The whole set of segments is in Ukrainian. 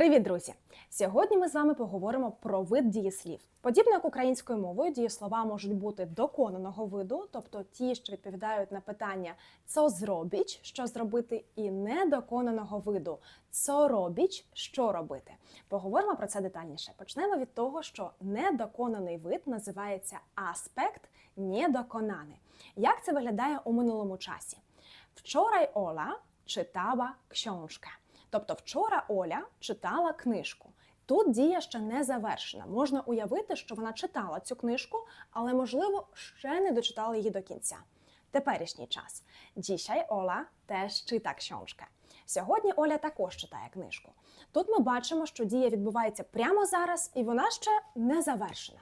Привіт, друзі! Сьогодні ми з вами поговоримо про вид дієслів. Подібно як українською мовою, дієслова можуть бути доконаного виду, тобто ті, що відповідають на питання «co зробіч, що зробити, і недоконаного виду «co робіч, що робити. Поговоримо про це детальніше. Почнемо від того, що недоконаний вид називається аспект недоконаний. Як це виглядає у минулому часі? Вчорай Ола читала książkę. Тобто вчора Оля читала книжку. Тут дія ще не завершена. Можна уявити, що вона читала цю книжку, але, можливо, ще не дочитала її до кінця. Теперішній час. Dzisiaj Ола теж чита książkę. Сьогодні Оля також читає книжку. Тут ми бачимо, що дія відбувається прямо зараз, і вона ще не завершена.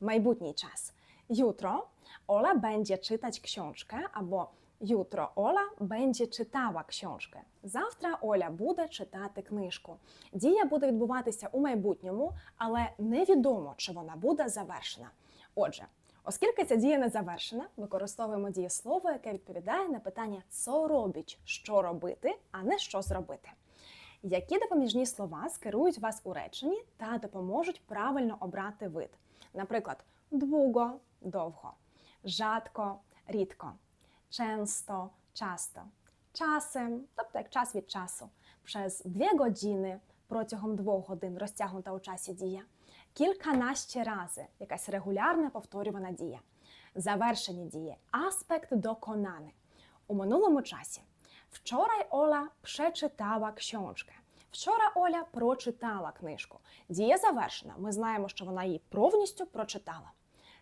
Майбутній час. Jutro Ola będzie czytać książkę albo Jutro Оля będzie czytała książkę. Завтра Оля буде читати книжку. Дія буде відбуватися у майбутньому, але невідомо, чи вона буде завершена. Отже, оскільки ця дія не завершена, використовуємо дієслово, яке відповідає на питання «co робіч, що робити, а не що зробити. Які допоміжні слова скерують вас у реченні та допоможуть правильно обрати вид? Наприклад, długo – довго, rzadko – рідко, często – часто, часem, тобто як час від часу, przez дві години протягом двох годин розтягнута у часі дія, кільканадцять рази якась регулярна повторювана дія, завершені дії, аспект доконаний. У минулому часі Вчора Оля прочитала książkę. Вчора Оля прочитала книжку. Дія завершена. Ми знаємо, що вона її повністю прочитала.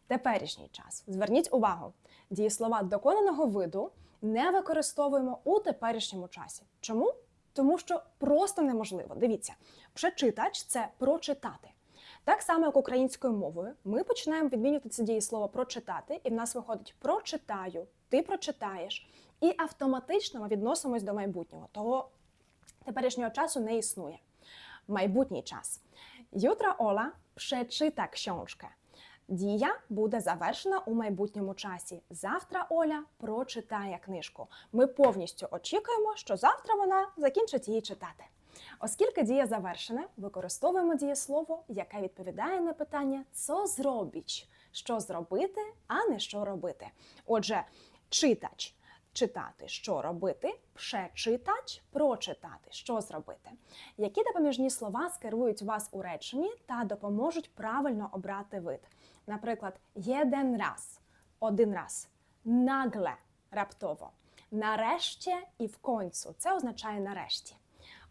Теперішній час. Зверніть увагу, дієслова доконаного виду не використовуємо у теперішньому часі. Чому? Тому що просто неможливо. Дивіться, прочитач це прочитати. Так само, як українською мовою, ми починаємо відмінювати це дієслово прочитати, і в нас виходить прочитаю, ти прочитаєш, і автоматично ми відносимось до майбутнього. Того теперішнього часу не існує. Майбутній час. Jutro Ола прочита książkę. Дія буде завершена у майбутньому часі. Завтра Оля прочитає книжку. Ми повністю очікуємо, що завтра вона закінчить її читати. Оскільки дія завершена, використовуємо дієслово, яке відповідає на питання «co зробіч, що зробити, а не що робити. Отже, читач читати, що робити, прочитач прочитати, що зробити. Які допоміжні слова скерують вас у реченні та допоможуть правильно обрати вид? Наприклад, єден раз, один раз, нагле, раптово, нарешті і в концу. Це означає нарешті.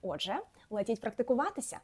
Отже, летіть практикуватися.